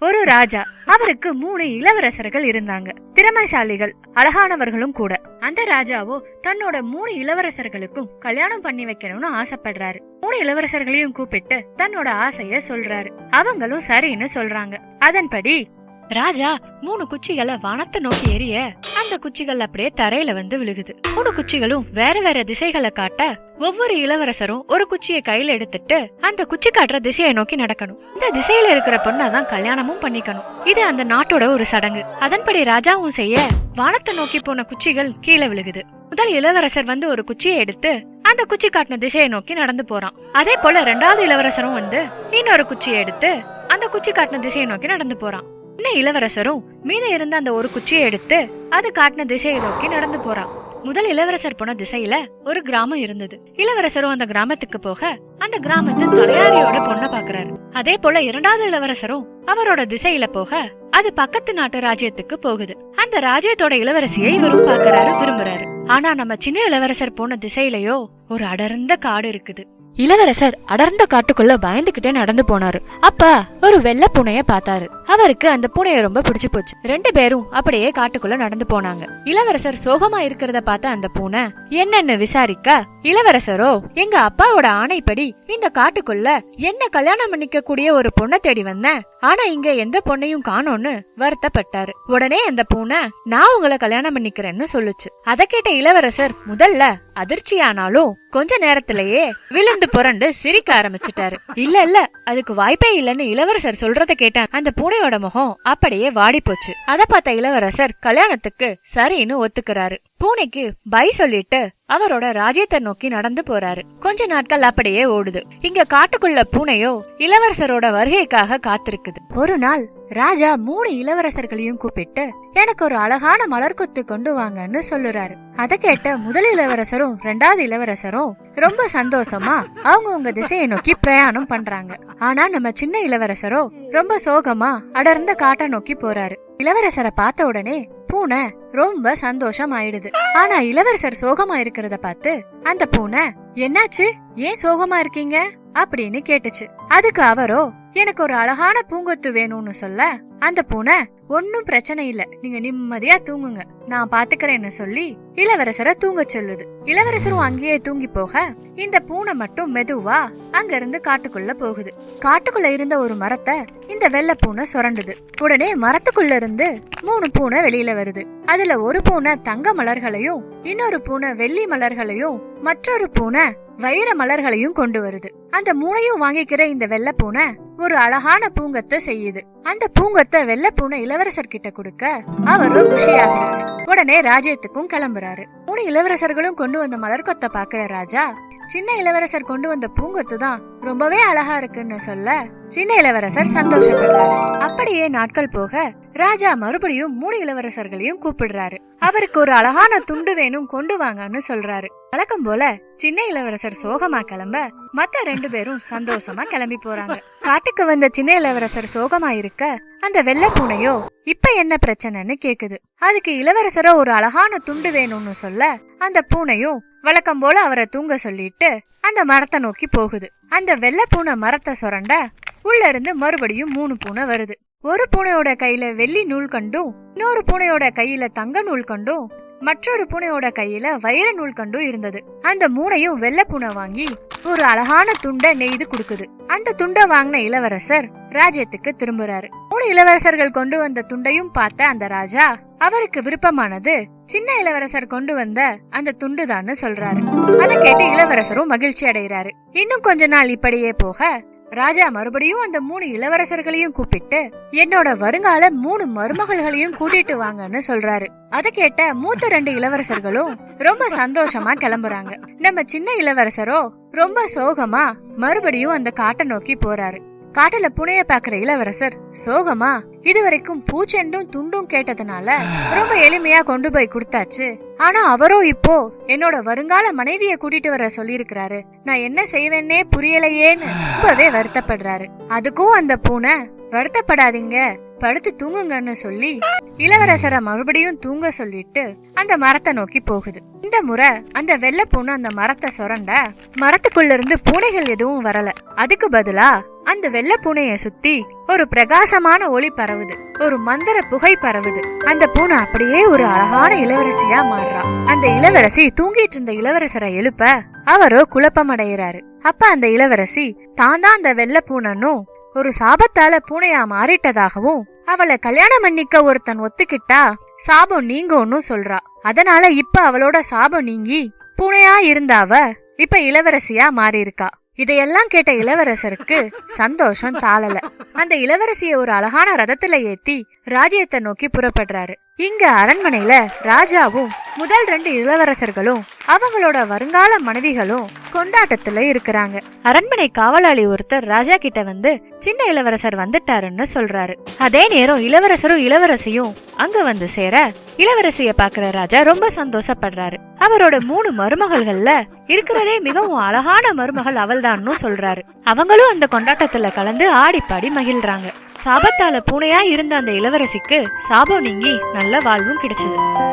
ஒரு ராஜா. அவருக்கு மூணு இளவரசர்கள் இருந்தாங்க. திறமைசாலிகள் அழகானவர்களும் கூட. அந்த ராஜாவோ தன்னோட மூணு இளவரசர்களுக்கும் கல்யாணம் பண்ணி வைக்கணும்னு ஆசைப்படுறாரு. மூணு இளவரசர்களையும் கூப்பிட்டு தன்னோட ஆசைய சொல்றாரு. அவங்களும் சரின்னு சொல்றாங்க. அதன்படி ராஜா மூணு குச்சிகளை வானத்தை நோக்கி எரிய அந்த குச்சிகள் அப்படியே தரையில வந்து விழுகுது. மூணு குச்சிகளும் வேற வேற திசைகளை காட்ட ஒவ்வொரு இளவரசரும் ஒரு குச்சியை கையில எடுத்துட்டு அந்த குச்சி காட்டுற திசையை நோக்கி நடக்கணும். இந்த திசையில இருக்கிற பொண்ணை தான் கல்யாணமும் பண்ணிக்கணும். இது அந்த நாட்டோட ஒரு சடங்கு. அதன்படி ராஜாவும் செய்ய வானத்தை நோக்கி போன குச்சிகள் கீழே விழுகுது. முதல் இளவரசர் வந்து ஒரு குச்சியை எடுத்து அந்த குச்சி காட்டின திசையை நோக்கி நடந்து போறான். அதே போல ரெண்டாவது இளவரசரும் வந்து இன்னொரு குச்சியை எடுத்து அந்த குச்சி காட்டின திசையை நோக்கி நடந்து போறான். உடனே இளவரசரும் மீத இருந்த அந்த ஒரு குச்சியை எடுத்து அது காட்டின திசையை நோக்கி நடந்து போறான். முதல் இளவரசர் போன திசையில ஒரு கிராமம் இருந்தது. இளவரசரும் அந்த கிராமத்துக்கு போக அந்த கிராமத்தில் தலையாரியோட பொண்ணை பாக்குறாரு அதே போல இரண்டாவது இளவரசரும் அவரோட திசையில போக அது பக்கத்து நாட்டு ராஜ்யத்துக்கு போகுது. அந்த ராஜ்யத்தோட இளவரசியை இவரும் பாக்குறாரு விரும்புறாரு. ஆனா நம்ம சின்ன இளவரசர் போன திசையிலயோ ஒரு அடர்ந்த காடு இருக்குது. இளவரசர் அடர்ந்த காட்டுக்குள்ள பயந்துகிட்டே நடந்து போனாரு. அப்ப ஒரு வெள்ளை பூனைய பார்த்தாரு. அவருக்கு அந்த பூனைய ரொம்ப பிடிச்சு போச்சு. ரெண்டு பேரும் அப்படியே காட்டுக்குள்ள நடந்து போனாங்க. இளவரசர் சோகமா இருக்கிறத பார்த்த அந்த பூனை என்னன்னு விசாரிக்க? இளவரசரோ எங்க அப்பாவோட ஆணைப்படி இந்த காட்டுக்குள்ள என்ன கல்யாணம் பண்ணிக்க கூடிய ஒரு பொண்ணை தேடி வந்தேன். ஆனா இங்க எந்த பொண்ணையும் காணோம்னு வருத்தப்பட்டாரு. உடனே அந்த பூனை நான் உங்களை கல்யாணம் பண்ணிக்கிறேன்னு சொல்லுச்சு. அத கேட்ட இளவரசர் முதல்ல அதிர்ச்சியானாலும் கொஞ்ச நேரத்திலேயே விழுந்து புரண்டு சிரிக்க ஆரம்பிச்சிட்டாரு. இல்ல இல்ல அதுக்கு வாய்ப்பே இல்லன்னு இளவரசர் சொல்றத கேட்ட அந்த பூனை பூனையோட முகம் அப்படியே வாடி போச்சு அத பார்த்த இளவரசர் கல்யாணத்துக்கு சரின்னு ஒத்துக்கிறாரு. பூனைக்கு பை சொல்லிட்டு அவரோட ராஜ்யத்தை நோக்கி நடந்து போறாரு. கொஞ்ச நாட்கள் அப்படியே ஓடுது. இங்க காட்டுக்குள்ள பூனையோ இளவரசரோட வருகைக்காக காத்திருக்குது. ஒரு நாள் ராஜா மூணு இளவரசர்களையும் கூப்பிட்டு எனக்கு ஒரு அழகான மலர் கொத்து கொண்டு வாங்கன்னு சொல்லுறாரு. அத கேட்ட முதல் இளவரசரும் ரெண்டாவது இளவரசரும் ரொம்ப சந்தோஷமா அவங்க உங்க திசையை நோக்கி பிரயாணம் பண்றாங்க. ஆனா நம்ம சின்ன இளவரசரோ ரொம்ப சோகமா அடர்ந்த காட்டை நோக்கி போறாரு. இளவரசரை பார்த்த உடனே பூனை ரொம்ப சந்தோஷம் ஆயிடுது ஆனா இளவரசர் சோகமா இருக்கிறத பார்த்து அந்த பூனை என்னாச்சு? ஏன் சோகமா இருக்கீங்க? அப்படின்னு கேட்டுச்சு. அதுக்கு அவரோ எனக்கு ஒரு அழகான பூங்கொத்து வேணும்னு சொல்ல அந்த பூனை ஒன்னும் பிரச்சனை இல்ல. நீங்க நிம்மதியா தூங்குங்க. நான் பாத்துக்கிறேன்னு சொல்லி இளவரசரை தூங்க சொல்லுது. இளவரசரும் அங்கேயே தூங்கி போக இந்த பூனை மட்டும் மெதுவா அங்க இருந்து காட்டுக்குள்ள போகுது. காட்டுக்குள்ள இருந்த ஒரு மரத்தை இந்த வெள்ளை பூனை சுரண்டுது. உடனே மரத்துக்குள்ள இருந்து மூணு பூனை வெளியில வருது. அதுல ஒரு பூனை தங்க மலர்களையும் இன்னொரு பூனை வெள்ளி மலர்களையும் மற்றொரு பூனை வைர மலர்களையும் கொண்டு வருது. அந்த மூணையும் வாங்கிக்கிற இந்த வெள்ளை பூனை ஒரு அழகான பூங்கத்தை செய்யுது. அந்த பூங்கத்தை வெள்ளப்பூனை இளவரசர் கிட்ட கொடுக்க அவரும் குஷியாகிறாரு. உடனே ராஜ்யத்துக்கும் கிளம்புறாரு. மூணு இளவரசர்களும் கொண்டு வந்த மலர்கொத்த பாக்குற ராஜா சின்ன இளவரசர் கொண்டு வந்த பூங்கொத்து தான் ரொம்பவே அழகா இருக்குன்னு சொல்ல சின்ன இளவரசர் சந்தோஷப்படுறாரு. அப்படியே நாட்கள் போக ராஜா மறுபடியும் மூணு இளவரசர்களையும் கூப்பிடுறாரு. அவருக்கு ஒரு அழகான துண்டு வேணும் கொண்டு வாங்கன்னு சொல்றாரு. வழக்கம் போல சின்ன இளவரசர் சோகமா கிளம்ப மத்த ரெண்டு பேரும் சந்தோஷமா கிளம்பி போறாங்க. காட்டுக்கு வந்த சின்ன இளவரசர் சோகமா இருக்க அந்த வெள்ளை பூனையோ இப்ப என்ன பிரச்சனைன்னு கேக்குது. அதுக்கு இளவரசரோ ஒரு அழகான துண்டு வேணும்னு சொல்ல அந்த பூனையும் வழக்கம் போல அவரை தூங்க சொல்லிட்டு அந்த மரத்தை நோக்கி போகுது. அந்த வெள்ளை பூனை மரத்தை சுரண்ட உள்ள இருந்து மறுபடியும் மூணு பூனை வருது. ஒரு பூனையோட கையில வெள்ளி நூல் கண்டும் இன்னொரு பூனையோட கையில தங்க நூல் கண்டும் மற்றொரு பூனையோட கையில வைர நூல் கண்டும் இருந்தது. அந்த மூணையும் வெள்ளை பூனை வாங்கி ஒரு அழகான துண்டை நெய்து கொடுக்குது. அந்த துண்டை வாங்கின இளவரசர் ராஜ்யத்துக்கு திரும்புறாரு. மூணு இளவரசர்கள் கொண்டு வந்த துண்டையும் பார்த்த அந்த ராஜா அவருக்கு விருப்பமானது சின்ன இளவரசர் கொண்டு வந்த அந்த துண்டுதான்னு சொல்றாரு. அதை கேட்டு இளவரசரும் மகிழ்ச்சி அடைகிறாரு. இன்னும் கொஞ்ச நாள் இப்படியே போக ராஜா மறுபடியும் அந்த மூணு இளவரசர்களையும் கூப்பிட்டு என்னோட வருங்கால மூணு மருமகள்களையும் கூட்டிட்டு வாங்கன்னு சொல்றாரு. அத கேட்ட மூத்த ரெண்டு இளவரசர்களும் ரொம்ப சந்தோஷமா கிளம்புறாங்க. நம்ம சின்ன இளவரசரோ ரொம்ப சோகமா மறுபடியும் அந்த காட்டை நோக்கி போறாரு. காட்டுல புனைய பாக்குற இளவரசர் சோகமா? இதுவரைக்கும் பூச்செண்டும் துண்டும் கேட்டதுனால ரொம்ப எளிமையா கொண்டு போய் கொடுத்தாச்சு. ஆனா அவரோ இப்போ என்னோட வருங்கால மனைவிய கூட்டிட்டு வர சொல்லியிருக்கிறாரு. நான் என்ன செய்வேன்னே புரியலையேன்னு ரொம்பவே வருத்தப்படுறாரு. அதுக்கும் அந்த பூனை வருத்தப்படாதீங்க படுத்து தூங்குங்கன்னு சொல்லி இளவரசரை மறுபடியும் தூங்க சொல்லிட்டு அந்த மரத்தை நோக்கி போகுது. இந்த முறை அந்த வெள்ளை பூனை அந்த மரத்தை சுரண்ட மரத்துக்குள்ள இருந்து பூனைகள் எதுவும் வரல. அதுக்கு பதிலா அந்த வெள்ளை பூனைய சுத்தி ஒரு பிரகாசமான ஒளி பரவுது. ஒரு மந்திர புகை பரவுது. அந்த பூனை அப்படியே ஒரு அழகான இளவரசியா மாறுறா. அந்த இளவரசி தூங்கிட்டு இருந்த இளவரசரை எழுப்ப அவரோ குழப்பம் அடைகிறாரு அப்ப அந்த இளவரசி தான் தான் அந்த வெள்ளை பூனைன்னும் ஒரு சாபத்தால பூனையா மாறிட்டதாகவும் அவளை கல்யாணம் பண்ணிக்க ஒருத்தன் ஒத்துக்கிட்டா சாபம் நீங்கும்னு சொல்றா. அதனால இப்ப அவளோட சாபம் நீங்கி பூனையா இருந்தாவ இப்ப இளவரசியா மாறி இருக்கா இதையெல்லாம் கேட்ட இளவரசருக்கு சந்தோஷம் தாளல அந்த இளவரசிய ஒரு அழகான ரதத்துல ஏத்தி ராஜ்யத்தை நோக்கி புறப்படுறாரு. இங்க அரண்மனையில ராஜாவும் முதல் ரெண்டு இளவரசர்களும் அவங்களோட வருங்கால மனைவிகளும் கொண்டாட்டத்துல இருக்கிறாங்க. அரண்மனை காவலாளி ஒருத்தர் ராஜா கிட்ட வந்து சின்ன இளவரசர் வந்துட்டாருன்னு சொல்றாரு. அதே நேரம் இளவரசரும் இளவரசியும் அங்க வந்து சேர இளவரசிய பாக்குற ராஜா ரொம்ப சந்தோஷப்படுறாரு. அவரோட மூணு மருமகள்கள்ல இருக்கிறதே மிகவும் அழகான மருமகள் அவள்தான்னு சொல்றாரு. அவங்களும் அந்த கொண்டாட்டத்துல கலந்து ஆடி பாடி மகிழ்றாங்க. சாபத்தால பூனையா இருந்த அந்த இளவரசிக்கு சாபம் நீங்கி நல்ல வாழ்வும் கிடைச்சது.